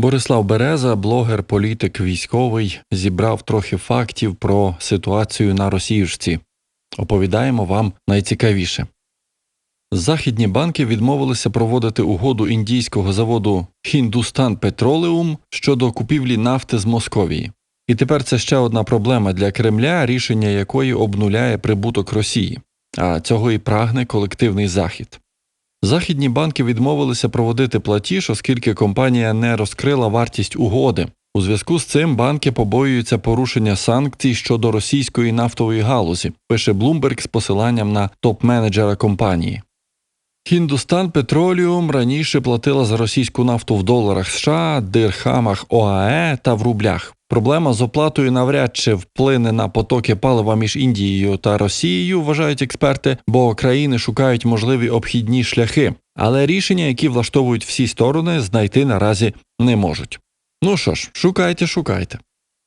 Борислав Береза, блогер, політик, військовий, зібрав трохи фактів про ситуацію на Росіюшці. Оповідаємо вам найцікавіше. Західні банки відмовилися проводити угоду індійського заводу Хіндустан Петролеум щодо купівлі нафти з Московії. І тепер це ще одна проблема для Кремля, рішення якої обнуляє прибуток Росії, а цього і прагне колективний захід. Західні банки відмовилися проводити платіж, оскільки компанія не розкрила вартість угоди. У зв'язку з цим банки побоюються порушення санкцій щодо російської нафтової галузі, пише Bloomberg з посиланням на топ-менеджера компанії. Хіндустан Петроліум раніше платила за російську нафту в доларах США, дирхамах ОАЕ та в рублях. Проблема з оплатою навряд чи вплине на потоки палива між Індією та Росією, вважають експерти, бо країни шукають можливі обхідні шляхи, але рішення, які влаштовують всі сторони, знайти наразі не можуть. Ну що ж, шукайте, шукайте.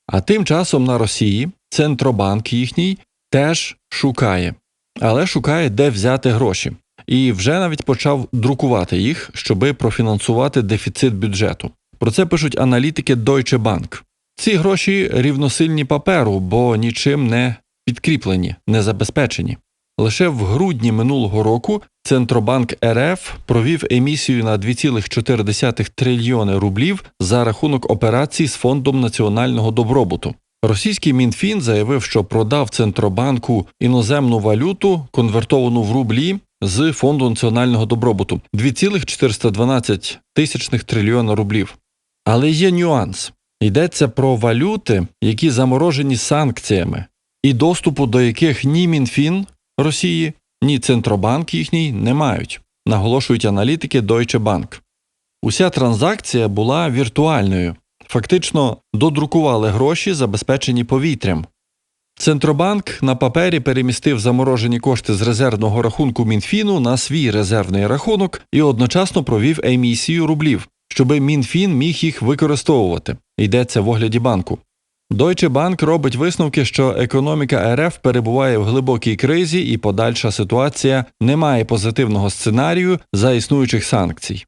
А тим часом на Росії центробанк їхній теж шукає, але шукає, де взяти гроші. І вже навіть почав друкувати їх, щоби профінансувати дефіцит бюджету. Про це пишуть аналітики Deutsche Bank. Ці гроші рівносильні паперу, бо нічим не підкріплені, не забезпечені. Лише в грудні минулого року Центробанк РФ провів емісію на 2,4 трильйони рублів за рахунок операцій з фондом національного добробуту. Російський Мінфін заявив, що продав Центробанку іноземну валюту, конвертовану в рублі з фонду національного добробуту 2,412 тисячних трильйона рублів. Але є нюанс. Йдеться про валюти, які заморожені санкціями, і доступу до яких ні Мінфін Росії, ні Центробанк їхній не мають, наголошують аналітики Deutsche Bank. Уся транзакція була віртуальною, фактично додрукували гроші, забезпечені повітрям. Центробанк на папері перемістив заморожені кошти з резервного рахунку Мінфіну на свій резервний рахунок і одночасно провів емісію рублів, щоби Мінфін міг їх використовувати. Йдеться в огляді банку. Deutsche Bank робить висновки, що економіка РФ перебуває в глибокій кризі і подальша ситуація не має позитивного сценарію за існуючих санкцій.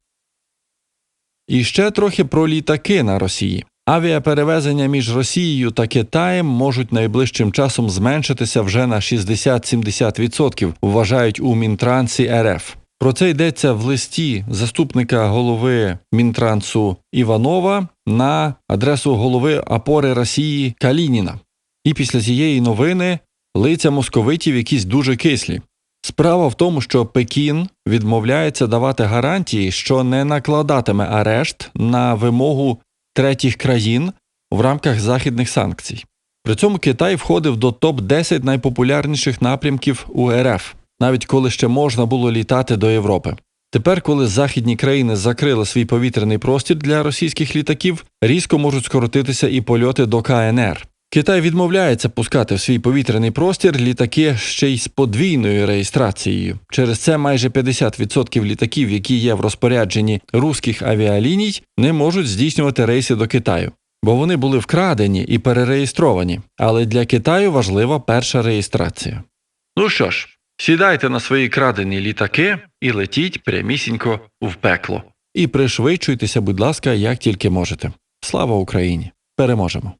І ще трохи про літаки на Росії. Авіаперевезення між Росією та Китаєм можуть найближчим часом зменшитися вже на 60-70%, вважають у Мінтрансі РФ. Про це йдеться в листі заступника голови Мінтрансу Іванова на адресу голови опори Росії Калініна. І після цієї новини лиця московитів якісь дуже кислі. Справа в тому, що Пекін відмовляється давати гарантії, що не накладатиме арешт на вимогу третіх країн в рамках західних санкцій. При цьому Китай входив до топ 10 найпопулярніших напрямків у РФ, навіть коли ще можна було літати до Європи. Тепер, коли західні країни закрили свій повітряний простір для російських літаків, різко можуть скоротитися і польоти до КНР. Китай відмовляється пускати в свій повітряний простір літаки ще й з подвійною реєстрацією. Через це майже 50% літаків, які є в розпорядженні руських авіаліній, не можуть здійснювати рейси до Китаю, бо вони були вкрадені і перереєстровані. Але для Китаю важлива перша реєстрація. Ну що ж, сідайте на свої крадені літаки і летіть прямісінько в пекло. І пришвидшуйтеся, будь ласка, як тільки можете. Слава Україні! Переможемо!